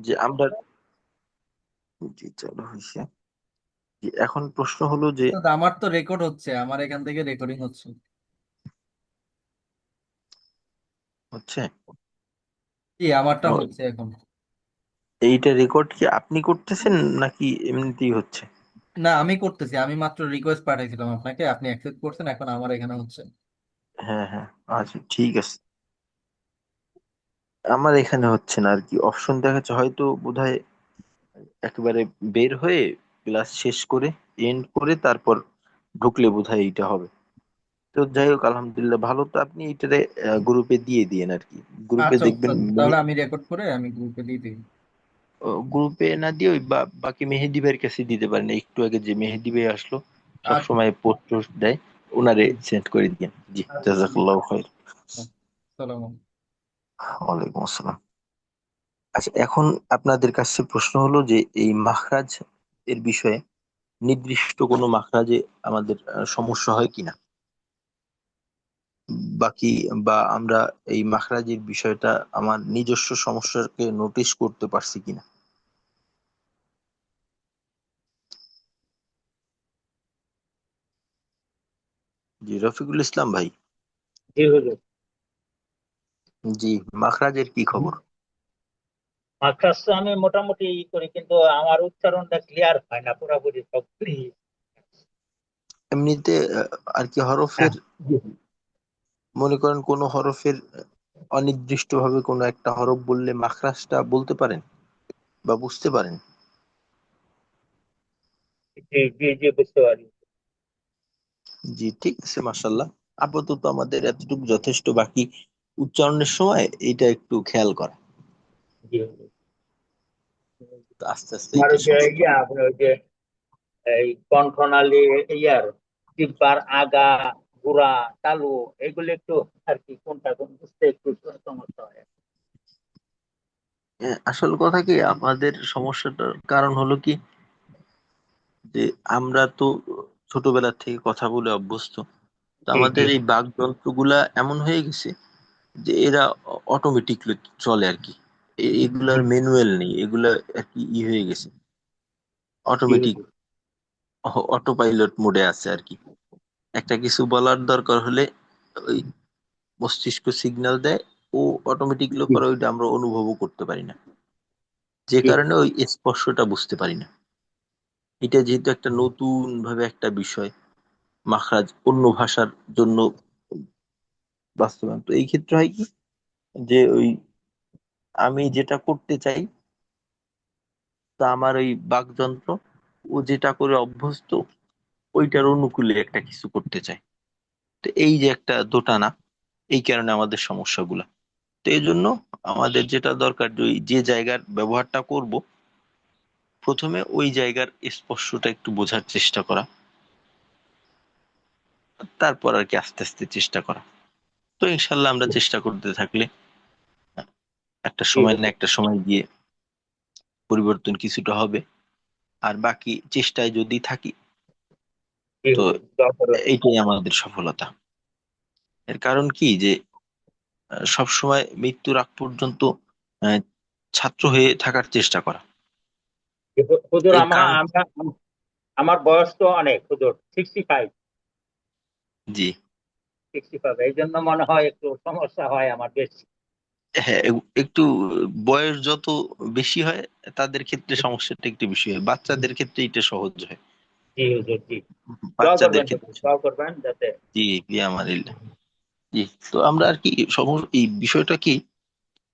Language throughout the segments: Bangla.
যে আমরা জি চালু হয়েছে জি, এখন প্রশ্ন হলো যে আমার তো রেকর্ড হচ্ছে আমার এখান থেকে রেকর্ডিং হচ্ছে। হচ্ছে? কি আমারটা হচ্ছে এখন। এইটা রেকর্ড কি আপনি করতেছেন নাকি এমনিতেই হচ্ছে? না আমি করতেছি আমি মাত্র রিকোয়েস্ট পাঠাইছিলাম আপনাকে আপনি অ্যাকসেপ্ট করছেন এখন আমার এখানে হচ্ছে। হ্যাঁ হ্যাঁ আচ্ছা ঠিক আছে। আমার এখানে হচ্ছে না আর কি অপশন দেখাচ্ছে হয়তো বোধহয় একেবারে বের হয়ে ক্লাস শেষ করে এন্ড করে তারপর ঢুকলে বোধহয় এইটা হবে। তো যাই হোক আলহামদুলিল্লাহ ভালো। তো আপনি এইটারে গ্রুপে দিয়ে দিয়েন আর কি গ্রুপে আচ্ছা দেখবেন উস্তাদ তাহলে আমি রেকর্ড করে আমি গ্রুপে দিয়ে দিই। গ্রুপে না দিয়ে ওই বা- বাকি মেহেদি ভাইয়ের কাছে দিতে পারেন। একটু আগে যে মেহেদি ভাই আসলো আচ্ছা। সবসময় পোস্ট দেয় ওনারে সেন্ড করে দিয়েন। জি আচ্ছা। জাজাকাল্লাহ খাইর সালাম ওয়ালাইকুম আসসালাম। আচ্ছা এখন আপনাদের কাছে প্রশ্ন হলো যে এই মাখরাজ এর বিষয়ে নির্দিষ্ট কোনো মাখরাজে আমাদের সমস্যা হয় কিনা? বাকি বা আমরা এই মাখরাজের বিষয়টা আমার নিজস্ব সমস্যাকে নোটিশ করতে পারছি কিনা? জি, রফিকুল ইসলাম ভাই। জি, হুজুর। জি মাখরাজের কি খবর? মাদ্রাস তো আমি মোটামুটি করি কিন্তু আমার উচ্চারণটা ক্লিয়ার হয় না পুরোপুরি সব clear। এমনিতে আর কি হরফের মনে করেন কোন হরফের অনির্দিষ্ট ভাবে কোনো একটা হরফ বললে মাখরাজটা বলতে পারেন? বা বুঝতে পারেন? জি জি জি বুঝতে পারি। জি ঠিক আছে মাসাল্লাহ আপাতত আমাদের এতটুকু যথেষ্ট বাকি। উচ্চারণের সময় এটা একটু খেয়াল করা। আস্তে আস্তে এই কনকনালি ইয়ার জিব্বার আগা গুড়া তালু এগুলো একটু আর কি কোনটা কোন বুঝতে একটু সমস্যা হয়। হ্যাঁ, আসল কথা কি আমাদের সমস্যাটার কারণ হলো কি যে আমরা তো ছোটবেলা থেকে কথা বলে অভ্যস্ত। তো আমাদের এই বাকযন্ত্রগুলা এমন হয়ে গেছে যে এরা অটোমেটিকলি চলে আর কি। এগুলার ম্যানুয়াল নেই এগুলা আর কি ই হয়ে গেছে। অটোমেটিক অটো পাইলট মোডে আছে আর কি। একটা কিছু বলার দরকার হলে ওই মস্তিষ্ক সিগন্যাল দেয় ও অটোমেটিক করে ওইটা আমরা অনুভবও করতে পারি না। যে কারণে ওই স্পর্শটা বুঝতে পারি না। এটা যেহেতু একটা নতুন ভাবে একটা বিষয় মাখরাজ অন্য ভাষার জন্য বাস্তবায়ন। তো এই ক্ষেত্রে হয় কি? যে ওই আমি যেটা করতে চাই, তা আমার ওই বাকযন্ত্র ও যেটা করে অভ্যস্ত, ওইটার অনুকূলে একটা কিছু করতে চায় তো এই যে একটা দোটানা, এই কারণে আমাদের সমস্যাগুলা। তো এই জন্য আমাদের যেটা দরকার যে যে জায়গার ব্যবহারটা করব, প্রথমে ওই জায়গার স্পর্শটা একটু বোঝার চেষ্টা করা, তারপর আর কি আস্তে আস্তে চেষ্টা করা। তো ইনশাল্লাহ আমরা চেষ্টা করতে থাকলে একটা সময় না একটা সময় গিয়ে পরিবর্তন কিছুটা হবে। আর বাকি চেষ্টায় যদি থাকি তো। এইটাই আমাদের সফলতা। এর কারণ কি যে আহ, সবসময় মৃত্যুর আগ পর্যন্ত ছাত্র হয়ে থাকার চেষ্টা করা। হুজুর আমার বয়স তো অনেক হুজুর জি। সিক্সটি ফাইভ এই জন্য মনে হয় একটু সমস্যা হয় আমার বেশি। হ্যাঁ একটু বয়স যত বেশি হয় তাদের ক্ষেত্রে সমস্যাটা একটু বেশি হয়। বাচ্চাদের ক্ষেত্রে এটা সহজ হয়। জি হুজুর জি। বাচ্চাদের ক্ষেত্রে করবেন যাতে জি জি তো আমরা আর কি এই বিষয়টা কি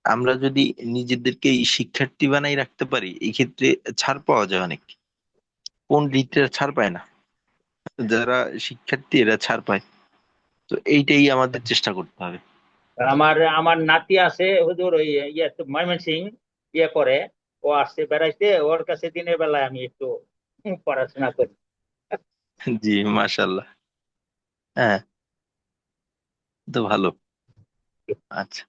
আমরা যদি নিজেদেরকে শিক্ষার্থী বানাই রাখতে পারি এই ক্ষেত্রে ছাড় পাওয়া যায় অনেক। কোন রিটরা ছাড় পায় না? যারা শিক্ষার্থী এরা ছাড় পায়। তো এইটাই আমাদের চেষ্টা করতে হবে। আমার আমার নাতি আছে হুজুর ওই ইয়ে ময়মনসিং ইয়ে করে ও আসছে বেড়াইতে ওর কাছে দিনের বেলায় আমি একটু পড়াশোনা করি। জি মাশাল্লাহ হ্যাঁ। তো ভালো। আচ্ছা।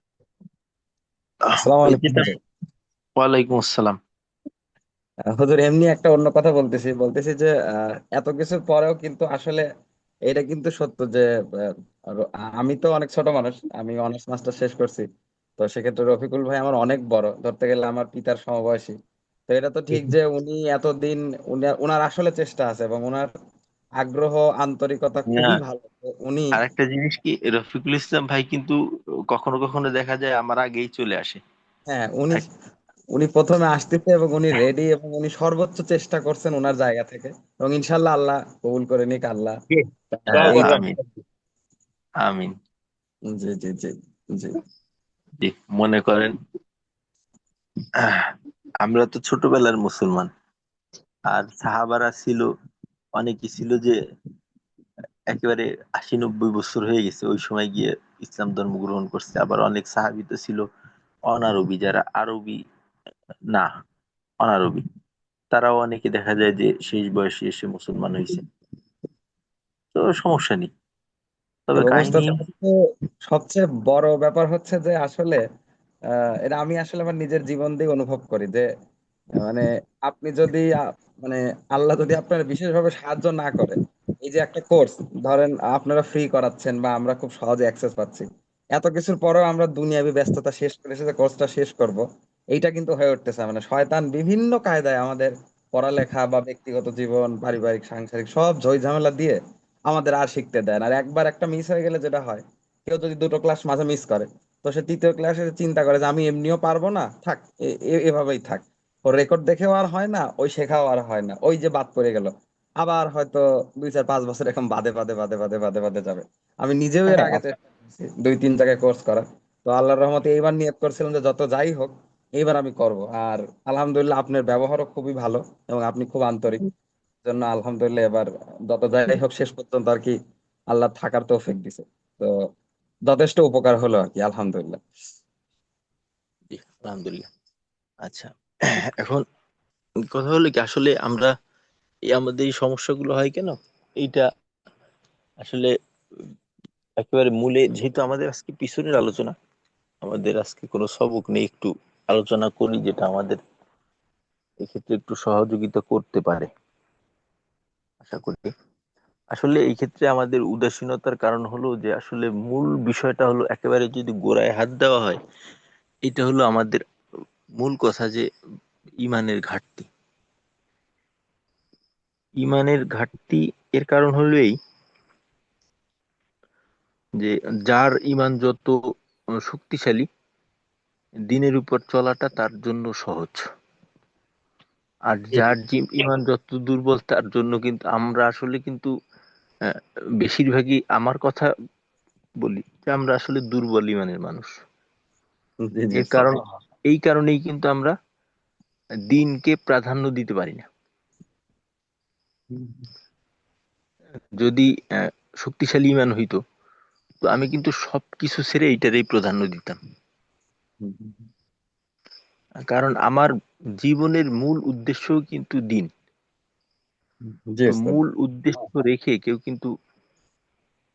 ওয়ালাইকুম আসসালাম। হুজুর এমনি একটা অন্য কথা বলতেছি। বলতেছি যে আহ, এত কিছুর পরেও কিন্তু আসলে এটা কিন্তু সত্য যে আমি তো অনেক ছোট মানুষ আমি অনার্স মাস্টার শেষ করছি। তো সেক্ষেত্রে রফিকুল ভাই আমার অনেক বড় ধরতে গেলে আমার পিতার সমবয়সী। তো এটা তো ঠিক যে উনি এতদিন উনি ওনার আসলে চেষ্টা আছে এবং ওনার আগ্রহ আন্তরিকতা খুবই ভালো। উনি আর একটা জিনিস কি রফিকুল ইসলাম ভাই কিন্তু কখনো কখনো দেখা যায় আমার আগেই চলে আসে। হ্যাঁ উনি উনি প্রথমে আসতেছে এবং উনি রেডি এবং উনি সর্বোচ্চ চেষ্টা করছেন ওনার জায়গা থেকে। এবং ইনশাল্লাহ আল্লাহ কবুল করে নিক আল্লাহ। হ্যাঁ, আমিন। আমিন। জি জি জি জি। জি মনে করেন আমরা তো ছোটবেলার মুসলমান। আর সাহাবারা ছিল অনেকে ছিল যে একেবারে আশি নব্বই বছর হয়ে গেছে ওই সময় গিয়ে ইসলাম ধর্ম গ্রহণ করছে। আবার অনেক সাহাবি তো ছিল অনারবি যারা আরবি না অনারবি তারাও অনেকে দেখা যায় যে শেষ বয়সে এসে মুসলমান হয়েছে। তো সমস্যা নেই। তবে কাহিনী সবচেয়ে বড় ব্যাপার হচ্ছে যে আসলে এটা আমি আসলে আমার নিজের জীবন দিয়ে অনুভব করি যে মানে আপনি যদি মানে আল্লাহ যদি আপনার বিশেষভাবে সাহায্য না করে এই যে একটা কোর্স ধরেন আপনারা ফ্রি করাচ্ছেন বা আমরা খুব সহজে অ্যাক্সেস পাচ্ছি এত কিছুর পরেও আমরা দুনিয়াবি ব্যস্ততা শেষ করে এসে যে কোর্সটা শেষ করব এইটা কিন্তু হয়ে উঠতেছে। মানে শয়তান বিভিন্ন কায়দায় আমাদের পড়ালেখা বা ব্যক্তিগত জীবন পারিবারিক সাংসারিক সব ঝই ঝামেলা দিয়ে আমাদের আর শিখতে দেয় না। আর একবার একটা মিস হয়ে গেলে যেটা হয় কেউ যদি দুটো ক্লাস মাঝে মিস করে তো সে তৃতীয় ক্লাসে চিন্তা করে যে আমি এমনিও পারব না থাক এভাবেই থাক। ওর রেকর্ড দেখেও আর হয় না ওই শেখাও আর হয় না ওই যে বাদ পড়ে গেল। আবার হয়তো দুই চার পাঁচ বছর এরকম বাদে বাদে বাদে বাদে বাদে বাদে যাবে। আমি নিজেও এর আগে চেষ্টা করেছি দুই তিন জায়গায় কোর্স করার তো আল্লাহর রহমতে এইবার নিয়ত করছিলাম যে যত যাই হোক এইবার আমি করব। আর আলহামদুলিল্লাহ আপনার ব্যবহারও খুবই ভালো এবং আপনি খুব আন্তরিক। জন্য আলহামদুলিল্লাহ এবার যত যাই হোক শেষ পর্যন্ত আর কি আল্লাহ থাকার তো তৌফিক দিছে। তো যথেষ্ট উপকার হলো আর কি আলহামদুলিল্লাহ। আলহামদুলিল্লাহ। আচ্ছা এখন কথা হলো কি আসলে আমরা এই আমাদের এই সমস্যাগুলো হয় কেন? এইটা আসলে একেবারে মূলে যেহেতু আমাদের আজকে পিছনের আলোচনা আমাদের আজকে কোনো সবক নেই একটু আলোচনা করি যেটা আমাদের এক্ষেত্রে একটু সহযোগিতা করতে পারে। আশা করি। আসলে এই ক্ষেত্রে আমাদের উদাসীনতার কারণ হলো যে আসলে মূল বিষয়টা হলো একেবারে যদি গোড়ায় হাত দেওয়া হয়, এটা হলো আমাদের মূল কথা যে ইমানের ঘাটতি। ইমানের ঘাটতি এর কারণ হলো এই যে যার ইমান যত শক্তিশালী দিনের উপর চলাটা তার জন্য সহজ। আর যার জি- ইমান যত দুর্বল তার জন্য কিন্তু আমরা আসলে কিন্তু আহ, বেশিরভাগই আমার কথা বলি যে আমরা আসলে দুর্বল ইমানের মানুষ। জি কারণ এই কারণেই কিন্তু আমরা দিনকে প্রাধান্য দিতে পারি না। যদি আহ, শক্তিশালী ইমান হইতো তো আমি কিন্তু সবকিছু ছেড়ে এইটারই প্রাধান্য দিতাম। কারণ আমার জীবনের মূল উদ্দেশ্য কিন্তু দিন। জি ওস্তাদ। মূল উদ্দেশ্য রেখে কেউ কিন্তু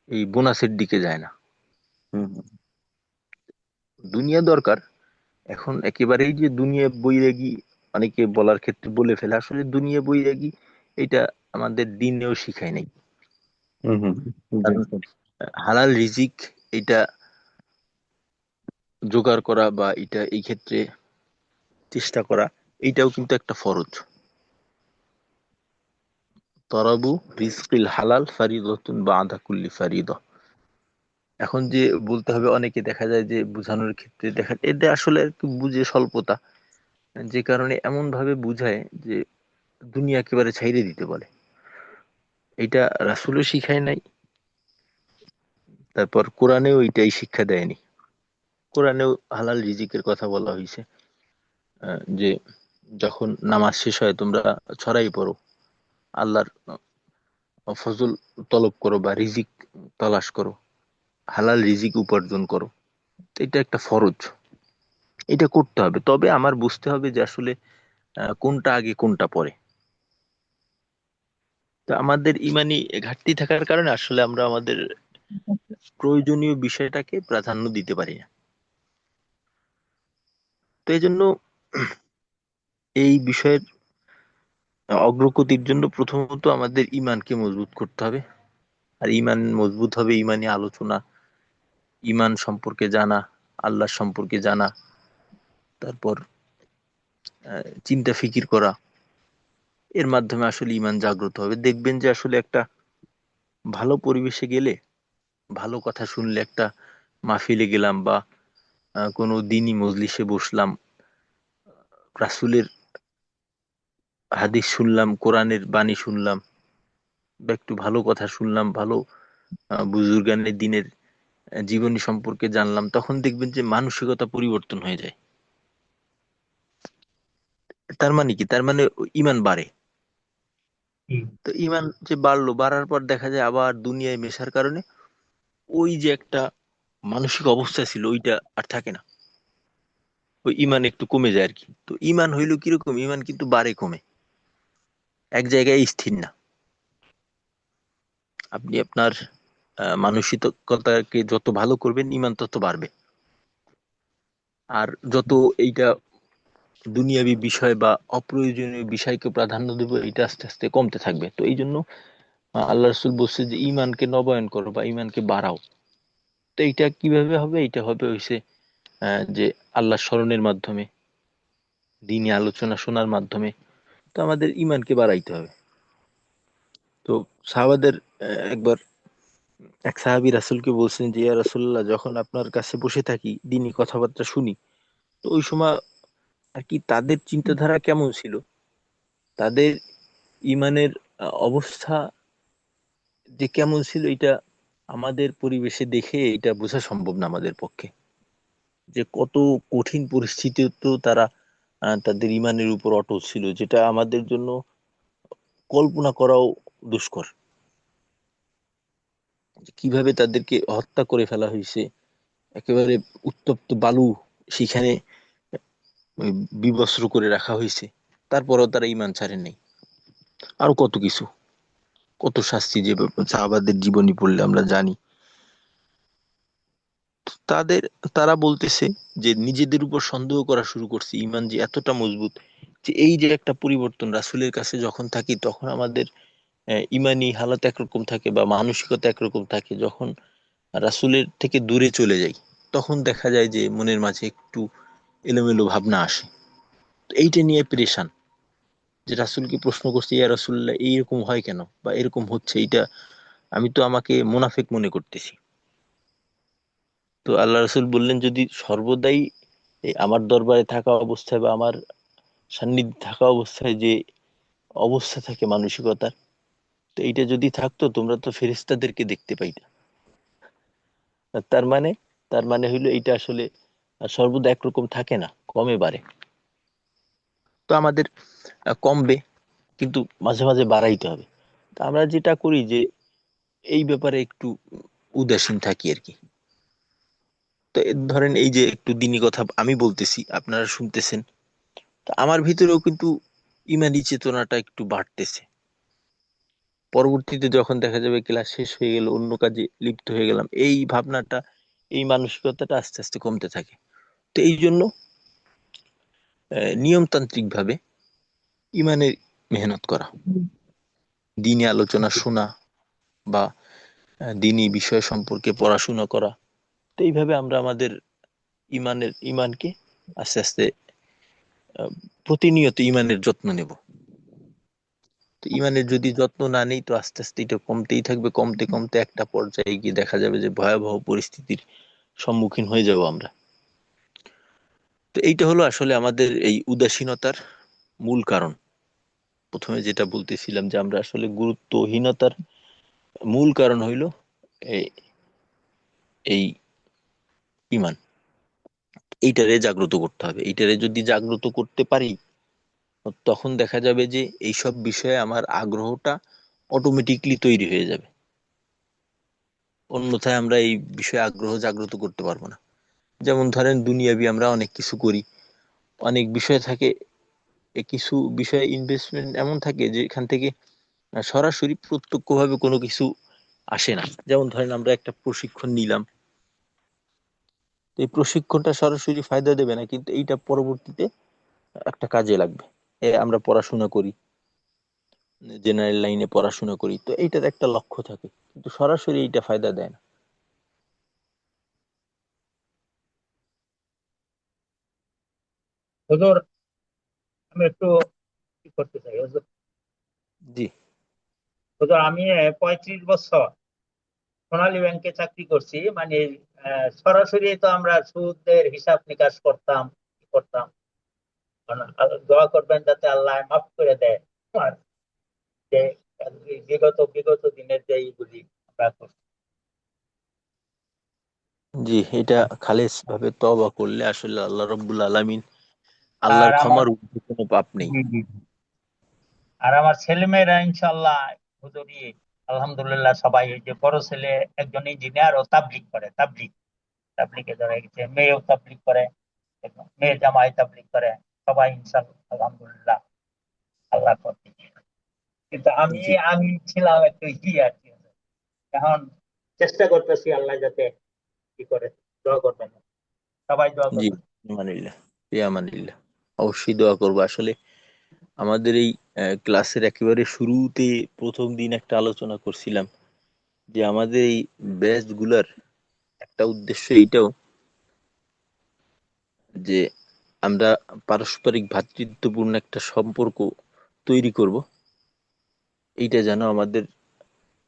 এই বোনাসের দিকে যায় না। হুম, হুম, দুনিয়া দরকার। এখন একেবারেই যে দুনিয়া বৈরাগী অনেকে বলার ক্ষেত্রে বলে ফেলে আসলে দুনিয়া বৈরাগী এটা আমাদের দিনেও শিখায় নাই। হুম, হুম, জি কারণ ওস্তাদ। হালাল রিজিক এটা জোগাড় করা বা এটা এই ক্ষেত্রে চেষ্টা করা, এইটাও কিন্তু একটা ফরজ। তরাবু রিস্কিল হালাল ফারিদতুন বা আধা কুল্লি ফারিদ। এখন যে বলতে হবে, অনেকে দেখা যায় যে বোঝানোর ক্ষেত্রে দেখা এতে আসলে বুঝে স্বল্পতা, যে কারণে এমন ভাবে বুঝায় যে দুনিয়া একেবারে ছাইড়ে দিতে বলে। এটা রাসূলও শিখায় নাই, তারপর কোরআনেও এটাই শিক্ষা দেয়নি। কোরআনেও হালাল রিজিকের কথা বলা হয়েছে যে যখন নামাজ শেষ হয় তোমরা ছড়াই পড়ো, আল্লাহর ফজল তলব করো বা রিজিক তলাশ করো, হালাল রিজিক উপার্জন করো, এটা একটা ফরজ, এটা করতে হবে। তবে আমার বুঝতে হবে যে আসলে কোনটা আগে কোনটা পরে। তো আমাদের ইমানি ঘাটতি থাকার কারণে আসলে আমরা আমাদের প্রয়োজনীয় বিষয়টাকে প্রাধান্য দিতে পারি না। তো এই জন্য এই বিষয়ের অগ্রগতির জন্য প্রথমত আমাদের ইমানকে মজবুত করতে হবে। আর ইমান মজবুত হবে ইমানি আলোচনা, ইমান সম্পর্কে জানা, আল্লাহ সম্পর্কে জানা, তারপর চিন্তা ফিকির করা, এর মাধ্যমে আসলে ইমান জাগ্রত হবে। দেখবেন যে আসলে একটা ভালো পরিবেশে গেলে, ভালো কথা শুনলে একটা মাহফিলে গেলাম বা কোনো দিনই মজলিসে বসলাম। রাসুলের হাদিস শুনলাম কোরআনের বাণী শুনলাম বা একটু ভালো কথা শুনলাম ভালো বুজুর্গানের দিনের জীবনী সম্পর্কে জানলাম তখন দেখবেন যে মানসিকতা পরিবর্তন হয়ে যায়। তার মানে কি? তার মানে ইমান বাড়ে। তো ইমান যে বাড়লো বাড়ার পর দেখা যায় আবার দুনিয়ায় মেশার কারণে ওই যে একটা মানসিক অবস্থা ছিল, ওইটা আর থাকে না। ওই ইমান একটু কমে যায় আর কি তো ইমান হইল কীরকম? ইমান কিন্তু বাড়ে কমে। এক জায়গায় স্থির না। আপনি আপনার মানসিকতাকে যত ভালো করবেন, ইমান তত বাড়বে। আর যত এইটা দুনিয়াবী বিষয় বা অপ্রয়োজনীয় বিষয়কে প্রাধান্য দেবো এটা আস্তে আস্তে কমতে থাকবে। তো এই জন্য আল্লাহ রসুল বলছে যে, ইমানকে নবায়ন করো বা ইমানকে বাড়াও। তো এইটা কীভাবে হবে? এটা হবে হইছে যে আল্লাহ স্মরণের মাধ্যমে, দিনী আলোচনা শোনার মাধ্যমে, তো আমাদের ইমানকে বাড়াইতে হবে। তো সাহাবাদের একবার এক সাহাবী রাসুলকে বলছেন যে, ইয়া রাসূলুল্লাহ, যখন আপনার কাছে বসে থাকি দিনই কথাবার্তা শুনি, তো ওই সময় আর কি তাদের চিন্তাধারা কেমন ছিল? তাদের ইমানের অবস্থা যে কেমন ছিল এটা আমাদের পরিবেশে দেখে এটা বোঝা সম্ভব না আমাদের পক্ষে। যে কত কঠিন পরিস্থিতিতেও তারা তাদের ইমানের উপর অটল ছিল, যেটা আমাদের জন্য কল্পনা করাও দুষ্কর। কীভাবে তাদেরকে হত্যা করে ফেলা হয়েছে, একেবারে উত্তপ্ত বালু সেখানে বিবস্ত্র করে রাখা হয়েছে, তারপরেও তারা ইমান ছাড়েন নাই। আরও কত কিছু। কত শাস্তি যে সাহাবাদের জীবনী পড়লে আমরা জানি। তাদের, তারা বলতেছে যে নিজেদের উপর সন্দেহ করা শুরু করছে, ইমান যে এতটা মজবুত যে এই যে একটা পরিবর্তন রাসূলের কাছে যখন থাকি তখন আমাদের ইমানি হালত একরকম থাকে বা মানসিকতা একরকম থাকে। যখন রাসূলের থেকে দূরে চলে যাই, তখন দেখা যায় যে মনের মাঝে একটু এলোমেলো ভাবনা আসে। এইটা নিয়ে পেরেশান। যে রাসূলকে প্রশ্ন করছে, ইয়া রাসূলুল্লাহ, এইরকম হয় কেন? বা এরকম হচ্ছে? এইটা আমি তো আমাকে মুনাফেক মনে করতেছি। তো আল্লাহ রাসূল বললেন, যদি সর্বদাই আমার দরবারে থাকা অবস্থায় বা আমার সান্নিধ্যে থাকা অবস্থায় যে অবস্থা থাকে মানসিকতার, তো এইটা যদি থাকতো, তোমরা তো ফেরেশতাদেরকে দেখতে পাইতা। তার মানে তার মানে হইল এইটা আসলে সর্বদা একরকম থাকে না, কমে বাড়ে। তো আমাদের কমবে, কিন্তু মাঝে মাঝে বাড়াইতে হবে। তো আমরা যেটা করি যে, এই ব্যাপারে একটু উদাসীন থাকি আর কি। তো ধরেন এই যে একটু দিনী কথা আমি বলতেছি, আপনারা শুনতেছেন। তো আমার ভিতরেও কিন্তু ইমানি চেতনাটা একটু বাড়তেছে। পরবর্তীতে যখন দেখা যাবে ক্লাস শেষ হয়ে গেল, অন্য কাজে লিপ্ত হয়ে গেলাম, এই ভাবনাটা, এই মানসিকতাটা আস্তে আস্তে কমতে থাকে। তো এই জন্য নিয়মতান্ত্রিক ভাবে ইমানের মেহনত করা। দিনী আলোচনা শোনা বা আহ, দিনী বিষয় সম্পর্কে পড়াশোনা করা। তো এইভাবে আমরা আমাদের ইমানের ইমানকে আস্তে আস্তে প্রতিনিয়ত ইমানের যত্ন নেব। তো ইমানের যদি যত্ন না নেই তো আস্তে আস্তে এটা কমতেই থাকবে। কমতে কমতে একটা পর্যায়ে গিয়ে দেখা যাবে যে ভয়াবহ পরিস্থিতির সম্মুখীন হয়ে যাব আমরা। তো এইটা হলো আসলে আমাদের এই উদাসীনতার মূল কারণ। প্রথমে যেটা বলতেছিলাম যে আমরা আসলে গুরুত্বহীনতার মূল কারণ হইল এই ইমান। এইটারে জাগ্রত করতে হবে। এইটারে যদি জাগ্রত করতে পারি, তখন দেখা যাবে যে এইসব বিষয়ে আমার আগ্রহটা অটোমেটিকলি তৈরি হয়ে যাবে। অন্যথায় আমরা এই বিষয়ে আগ্রহ জাগ্রত করতে পারব না। যেমন ধরেন দুনিয়াবি আমরা অনেক কিছু করি। অনেক বিষয় থাকে কিছু বিষয়ে ইনভেস্টমেন্ট এমন থাকে যেখান থেকে আহ, সরাসরি প্রত্যক্ষভাবে কোনো কিছু আসে না। যেমন ধরেন আমরা একটা প্রশিক্ষণ নিলাম। এই প্রশিক্ষণটা সরাসরি ফায়দা দেবে না কিন্তু এইটা পরবর্তীতে একটা কাজে লাগবে। আমরা পড়াশোনা করি জেনারেল লাইনে পড়াশোনা করি তো এইটার একটা লক্ষ্য থাকে কিন্তু সরাসরি এইটা ফায়দা দেয় না। হুজুর আমি একটু কি করতে চাই জি। হুজুর আমি পঁয়ত্রিশ বছর সোনালী ব্যাংকে চাকরি করছি মানে সরাসরি তো আমরা সুদের হিসাব নিকাশ করতাম করতাম। দোয়া করবেন যাতে আল্লাহ মাফ করে দেয়। যে বিগত বিগত দিনের যে এইগুলি আমরা করছি। জি এটা খালেস ভাবে তওবা করলে আসলে আল্লাহ রব্বুল আলামিন আল্লাহর ক্ষমার ঊর্ধ্বে কোনো পাপ নেই। আর আমার ছেলেমেয়েরা ইনশাল্লাহ হুজুরি আলহামদুলিল্লাহ সবাই এই যে বড় ছেলে একজন ইঞ্জিনিয়ার ও তাবলিগ করে তাবলিগ। তাবলিগে ধরে গেছে মেয়েও তাবলিগ করে মেয়ে জামাই তাবলিগ করে। সবাই ইনশাল্লাহ আলহামদুলিল্লাহ আল্লাহ করতে কিন্তু আমি আমি ছিলাম একটু ই আর কি। এখন চেষ্টা করতেছি আল্লাহ যাতে কি করে দোয়া করবেন। সবাই দোয়া করবেন। অবশ্যই দোয়া করব। আসলে আমাদের এই ক্লাসের একেবারে শুরুতে প্রথম দিন একটা আলোচনা করছিলাম যে আমাদের এই ব্যাচগুলার একটা উদ্দেশ্য এইটাও যে আমরা পারস্পরিক ভ্রাতৃত্বপূর্ণ একটা সম্পর্ক তৈরি করব। এইটা যেন আমাদের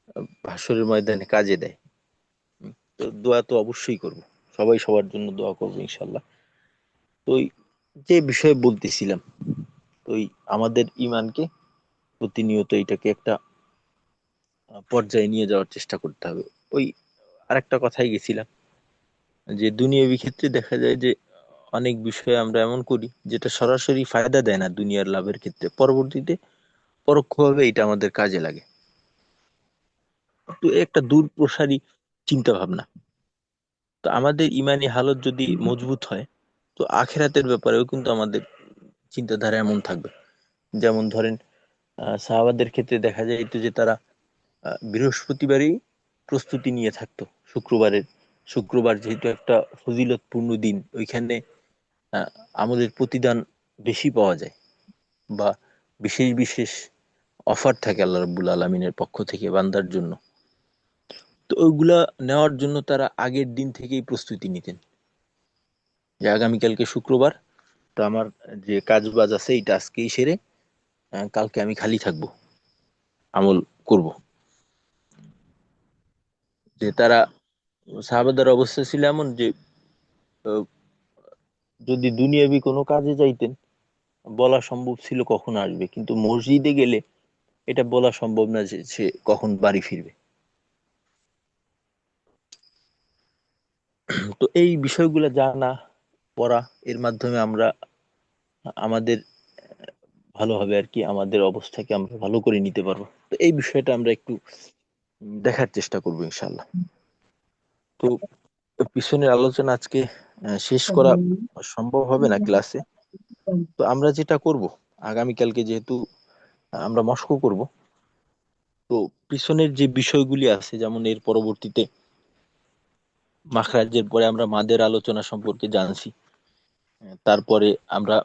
আহ, ভাসরের ময়দানে কাজে দেয়। তো দোয়া তো অবশ্যই করব। সবাই সবার জন্য দোয়া করব ইনশাল্লাহ। তো যে বিষয়ে বলতেছিলাম ওই আমাদের ইমানকে প্রতিনিয়ত এটাকে একটা পর্যায়ে নিয়ে যাওয়ার চেষ্টা করতে হবে। ওই আরেকটা কথাই গেছিলাম, যে দুনিয়াবি ক্ষেত্রে দেখা যায় যে অনেক বিষয়ে আমরা এমন করি, যেটা সরাসরি ফায়দা দেয় না দুনিয়ার লাভের ক্ষেত্রে। পরবর্তীতে পরোক্ষভাবে এটা আমাদের কাজে লাগে। তো একটা দূর প্রসারী চিন্তা ভাবনা তো আমাদের ইমানি হালত যদি মজবুত হয় তো আখেরাতের ব্যাপারেও কিন্তু আমাদের চিন্তাধারা এমন থাকবে। যেমন ধরেন সাহাবাদের ক্ষেত্রে দেখা যায় যে তারা বৃহস্পতিবারই প্রস্তুতি নিয়ে থাকতো। শুক্রবারের শুক্রবার যেহেতু একটা ফজিলতপূর্ণ দিন ওইখানে আহ, আমলের প্রতিদান বেশি পাওয়া যায় বা বিশেষ বিশেষ অফার থাকে আল্লাহ রাব্বুল আলমিনের পক্ষ থেকে বান্দার জন্য। তো ওইগুলা নেওয়ার জন্য তারা আগের দিন থেকেই প্রস্তুতি নিতেন। যে আগামীকালকে শুক্রবার, তো আমার যে কাজ বাজ আছে এইটা আজকেই সেরে কালকে আমি খালি থাকব, আমল করব। যে তারা সাহাবাদের অবস্থা ছিল এমন যে যদি দুনিয়াবি কোনো কাজে যাইতেন, বলা সম্ভব ছিল কখন আসবে, কিন্তু মসজিদে গেলে এটা বলা সম্ভব না যে সে কখন বাড়ি ফিরবে। তো এই বিষয়গুলো জানা পড়া, এর মাধ্যমে আমরা, আমাদের, ভালো হবে আর কি, আমাদের অবস্থাকে আমরা ভালো করে নিতে পারব। তো এই বিষয়টা আমরা একটু দেখার চেষ্টা করব ইনশাল্লাহ তো পিছনের আলোচনা আজকে শেষ করা সম্ভব হবে না ক্লাসে। তো আমরা যেটা করব, আগামীকালকে যেহেতু আমরা মস্ক করব, তো পিছনের যে বিষয়গুলি আছে, যেমন এর পরবর্তীতে মাখরাজের পরে আমরা মাদের আলোচনা সম্পর্কে জানছি। তারপরে আমরা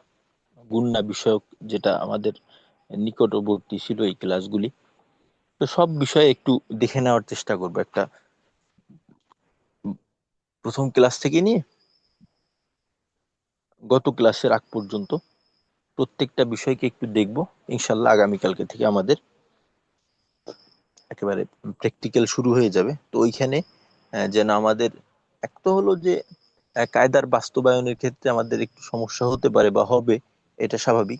গুন্না বিষয়ক যেটা আমাদের নিকটবর্তী ছিল এই ক্লাসগুলি, তো সব বিষয়ে একটু দেখে নেওয়ার চেষ্টা করব একটা। প্রথম ক্লাস থেকে নিয়ে গত ক্লাসের আগ পর্যন্ত প্রত্যেকটা বিষয়কে একটু দেখব, ইনশাল্লাহ আগামীকালকে থেকে আমাদের একেবারে প্র্যাকটিক্যাল শুরু হয়ে যাবে। তো ওইখানে যেন আমাদের, এক তো হলো যে কায়দার বাস্তবায়নের ক্ষেত্রে আমাদের একটু সমস্যা হতে পারে বা হবে এটা স্বাভাবিক।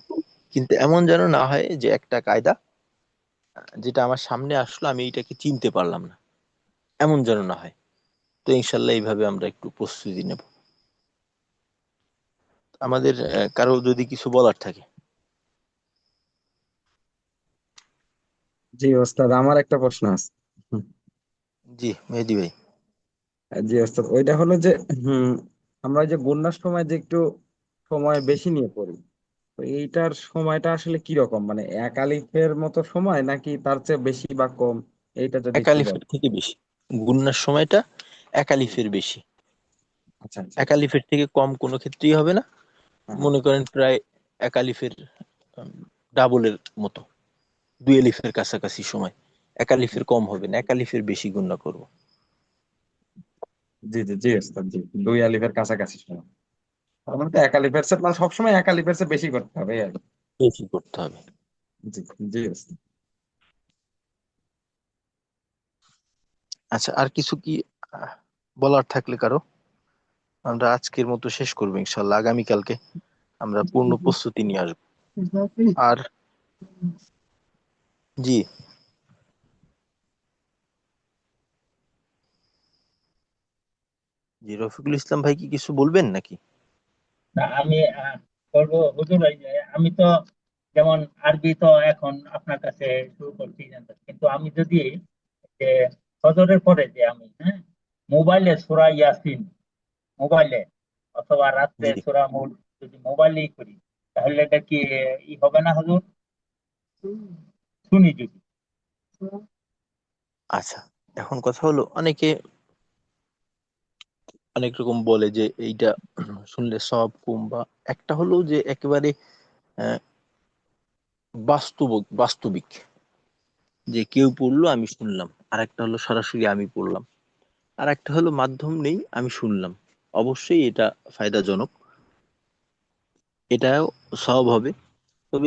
কিন্তু এমন যেন না হয় যে একটা কায়দা যেটা আমার সামনে আসলো আমি এটাকে চিনতে পারলাম না। এমন যেন না হয়। তো ইনশাল্লাহ এইভাবে আমরা একটু প্রস্তুতি নেব। আমাদের কারও যদি কিছু বলার থাকে? জি ওস্তাদ আমার একটা প্রশ্ন আছে। জি মেহেদি ভাই। জি ওস্তাদ। ওইটা হলো যে হুম আমরা যে বন্যার সময় যে একটু সময় বেশি নিয়ে পড়ি তো এইটার সময়টা আসলে কি রকম মানে এক আলিফের মতো সময় নাকি তার চেয়ে বেশি বা কম? এইটা যদি এক একটু আলিফের বলেন। থেকে বেশি। গুন্নার সময়টা এক আলিফের বেশি। আচ্ছা আচ্ছা। এক আলিফের থেকে কম কোনো ক্ষেত্রেই হবে না। হ্যাঁ। মনে করেন প্রায় এক আলিফের ডাবলের মতো। দুই আলিফের কাছাকাছি সময়। এক আলিফের কম হবে না এক আলিফের বেশি গুণনা করব। জি জি জি ওস্তাদ জি। দুই আলিফের কাছাকাছি সময় তার মানে তো একালিফের চেয়ে মানে সবসময় একালিফের চেয়ে বেশি করতে হবে এই আর কি। বেশি করতে হবে। জি জি ওস্তাদ। আচ্ছা আর কিছু কি আহ, বলার থাকলে কারও? আমরা আজকের মতো শেষ করব ইনশাল্লাহ আগামীকালকে আমরা পূর্ণ প্রস্তুতি নিয়ে আসব। আর জি। জি রফিকুল ইসলাম ভাই কি কিছু বলবেন নাকি? না, আমি বলব হুজুর যে আমি তো যেমন আরবি তো এখন আপনার কাছে শুরু করছি কিন্তু আমি যদি যে পরে যে আমি হ্যাঁ মোবাইলে সূরা ইয়াসিন মোবাইলে অথবা রাত্রে সূরা মুল্ক যদি মোবাইলেই করি তাহলে এটা কি ই হবে না হুজুর? শুনি যদি। আচ্ছা এখন কথা হলো অনেকে অনেক রকম বলে যে এইটা শুনলে সব কম বা একটা হলো যে একেবারে বাস্তব বাস্তবিক যে কেউ পড়ল, আমি শুনলাম। আর একটা হলো সরাসরি আমি পড়লাম। আর একটা হলো মাধ্যম নেই, আমি শুনলাম। অবশ্যই এটা ফায়দাজনক। এটাও সব হবে।